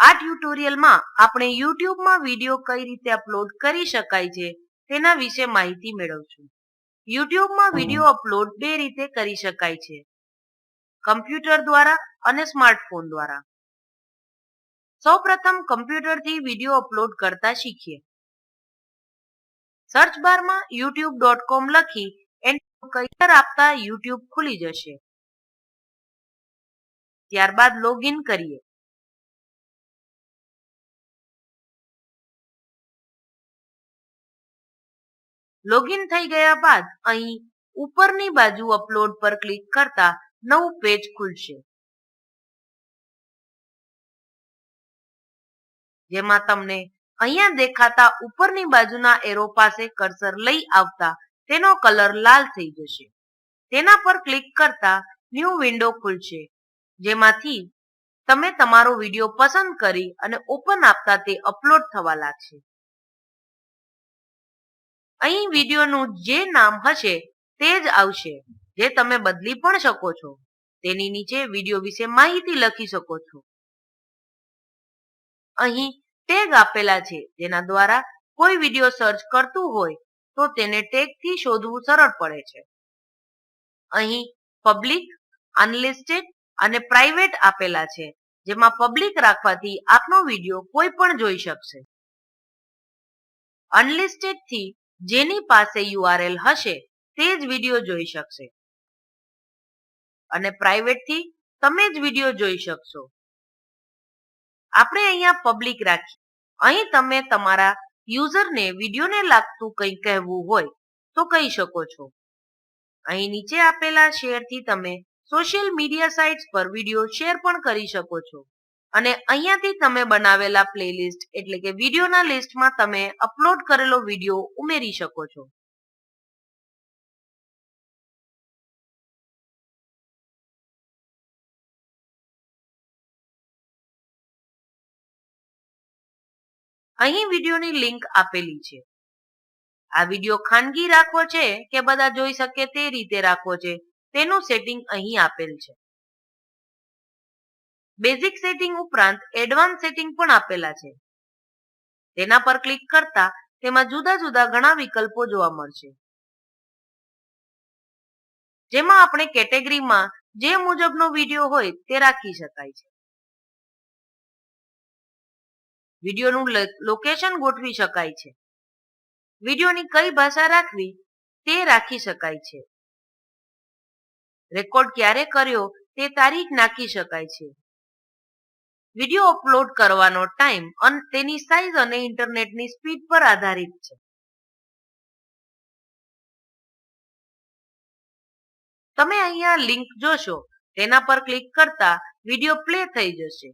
આ ટ્યુટોરિયલમાં આપણે યુટ્યુબમાં વીડિયો કઈ રીતે અપલોડ કરી શકાય છે તેના વિશે માહિતી મેળવશું. યુટ્યુબમાં વીડિયો અપલોડ બે રીતે કરી શકાય છે. કમ્પ્યુટર દ્વારા અને સ્માર્ટફોન દ્વારા. સૌપ્રથમ કમ્પ્યુટરથી વીડિયો અપલોડ કરતા શીખીએ. સર્ચ બારમાં યુટ્યુબ ડોટ કોમ લખી એન્ટર આપતા યુટ્યુબ ખુલી જશે. ત્યારબાદ લોગિન કરીએ. લોગિન થઈ ગયા બાદ અહીં ઉપરની બાજુ અપલોડ પર ક્લિક કરતા નવું પેજ ખુલશે. જેમાં તમને અહીંયા દેખાતા ઉપરની બાજુના એરો પાસે કર્સર લઈ આવતા તેનો કલર લાલ થઈ જશે. તેના પર ક્લિક કરતા ન્યૂ વિન્ડો ખુલશે. જેમાંથી તમે તમારો વીડિયો પસંદ કરી અને ઓપન આપતા તે અપલોડ થવા લાગશે. અહીં વિડીયોનું જે નામ હશે તે જ આવશે, જે તમે બદલી પણ શકો છો. તેની નીચે વીડિયો વિશે માહિતી લખી શકો છો. અહીં ટેગ આપેલા છે, જેના દ્વારા કોઈ વીડિયો સર્ચ કરતું હોય તો તેને ટેગથી શોધવું સરળ પડે છે. અહીં પબ્લિક અનલિસ્ટેડ અને પ્રાઇવેટ આપેલા છે, જેમાં પબ્લિક રાખવાથી આપનો વીડિયો કોઈ પણ જોઈ શકશે. અનલિસ્ટેડથી જેની પાસે યુઆરએલ હશે તે જ વીડિયો જોઈ શકશે. અને પ્રાઇવેટથી તમે જ વીડિયો જોઈ શકશો. આપણે અહીંયા પબ્લિક રાખી. અહીં તમે તમારા યુઝરને વિડીયોને લાગતું કંઈ કહેવું હોય તો કહી શકો છો. અહીં નીચે આપેલા શેરથી તમે સોશિયલ મીડિયા સાઇટ્સ પર વીડિયો શેર પણ કરી શકો છો. અને અહીંયાથી તમે બનાવેલા પ્લેલિસ્ટ એટલે કે વિડીયોના લિસ્ટમાં તમે અપલોડ કરેલો વીડિયો ઉમેરી શકો છો. અહીં વિડીયોની લિંક આપેલી છે. આ વીડિયો ખાનગી રાખવો છે કે બધા જોઈ શકે તે રીતે રાખવો છે? તેનું સેટિંગ અહીં આપેલ છે. બેઝિક સેટિંગ ઉપરાંત એડવાન્સ સેટિંગ પણ આપેલા છે. તેના પર ક્લિક કરતા તેમાં જુદા જુદા ઘણા વિકલ્પો જોવા મળશે. જેમાં આપણે કેટેગરીમાં જે મુજબનો વીડિયો હોય તે રાખી શકાય છે. વિડીયોનું લોકેશન ગોઠવી શકાય છે. વિડીયોની કઈ ભાષા રાખવી તે રાખી શકાય છે. રેકોર્ડ ક્યારે કર્યો તે તારીખ નાખી શકાય છે. વીડિયો અપલોડ કરવાનો ટાઈમ અને તેની સાઇઝ અને ઇન્ટરનેટની સ્પીડ પર આધારિત છે. તમે અહીંયા લિંક જોશો, તેના પર ક્લિક કરતા વીડિયો પ્લે થઈ જશે.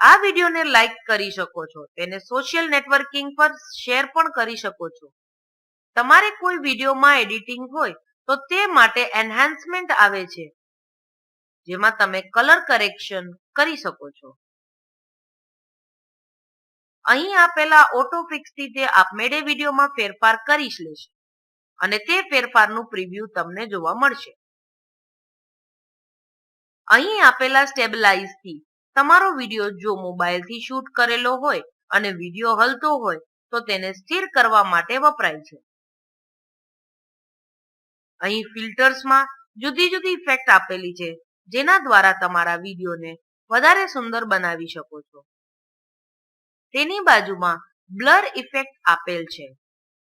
આ વિડીયોને લાઈક કરી શકો છો, તેને સોશિયલ નેટવર્કિંગ પર શેર પણ કરી શકો છો. તમારે કોઈ વિડીયોમાં એડિટિંગ હોય, તો તે માટે એન્હાન્સમેન્ટ આવે છે. જેમાં તમે કલર કરેક્શન કરી શકો છો. અહીં આપેલા ઓટો ફિક્સથી તે આપમેળે વિડીયોમાં ફેરફાર કરી લેશે અને તે ફેરફારનું પ્રિવ્યુ તમને જોવા મળશે. અહીં આપેલા સ્ટેબલાઇઝથી તમારો વીડિયો જો મોબાઈલથી શૂટ કરેલો હોય અને વીડિયો હલતો હોય તો તેને સ્થિર કરવા માટે વપરાય છે. અહીં ફિલ્ટર્સમાં જુદી જુદી ઇફેક્ટ આપેલી છે જેના દ્વારા તમારા વિડીયોને વધારે સુંદર બનાવી શકો છો. તેની બાજુમાં બ્લર ઇફેક્ટ આપેલ છે.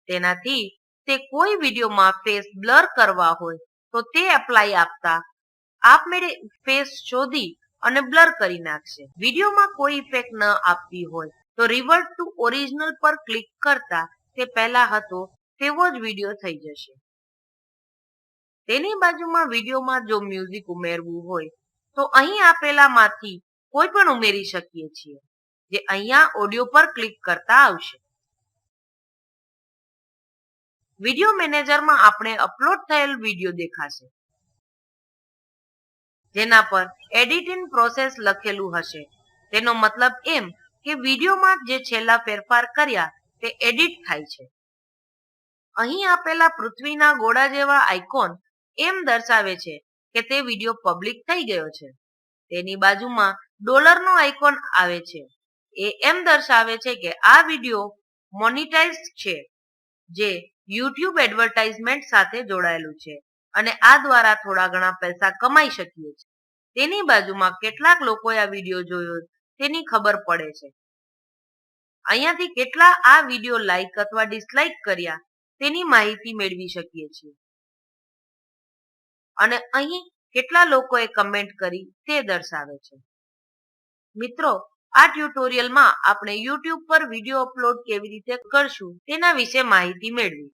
તેનાથી તે કોઈ વિડીયોમાં ફેસ બ્લર કરવા હોય તો તે એપ્લાય આપતા આપમેળે ફેસ શોધી અને બ્લર કરી નાખશે. વિડીયોમાં કોઈ ઇફેક્ટ ન આપવી હોય તો રિવર્ટ ટુ ઓરિજિનલ પર ક્લિક કરતા તે પહેલા હતો તેવો જ વીડિયો થઈ જશે. તેની બાજુમાં વિડીયોમાં જો મ્યુઝિક ઉમેરવું હોય તો અહીં આપેલામાંથી કોઈ પણ ઉમેરી શકીએ છીએ, જે અહીંયા ઓડિયો પર ક્લિક કરતા આવશે. વીડિયો મેનેજરમાં આપણે અપલોડ થયેલ વીડિયો દેખાશે. જેના પર એડિટિંગ પ્રોસેસ લખેલું હશે. તેનો મતલબ એમ કે વિડીયોમાં જે છેલ્લા ફેરફાર કર્યા તે એડિટ થાય છે. અહીં આપેલા પૃથ્વીના ગોળા જેવા આઇકોન એમ દર્શાવે છે કે તે વીડિયો પબ્લિક થઈ ગયો છે. તેની બાજુમાં ડોલરનો આઇકોન આવે છે. એ એમ દર્શાવે છે કે આ વીડિયો મોનિટાઇઝ છે, જે યુટ્યુબ એડવર્ટાઇઝમેન્ટ સાથે જોડાયેલું છે અને આ દ્વારા થોડા ઘણા પૈસા કમાઈ શકીએ છીએ. તેની બાજુમાં કેટલાક લોકોએ આ વીડિયો જોયો તેની ખબર પડે છે. અહીંયાથી કેટલા આ વીડિયો લાઈક અથવા ડિસલાઇક કર્યા તેની માહિતી મેળવી શકીએ છીએ. અને અહીં કેટલા લોકોએ કમેન્ટ કરી તે દર્શાવે છે. મિત્રો, આ ટ્યુટોરિયલમાં આપણે યુટ્યુબ પર વિડિયો અપલોડ કેવી રીતે કરશું તેના વિશે માહિતી મેળવી.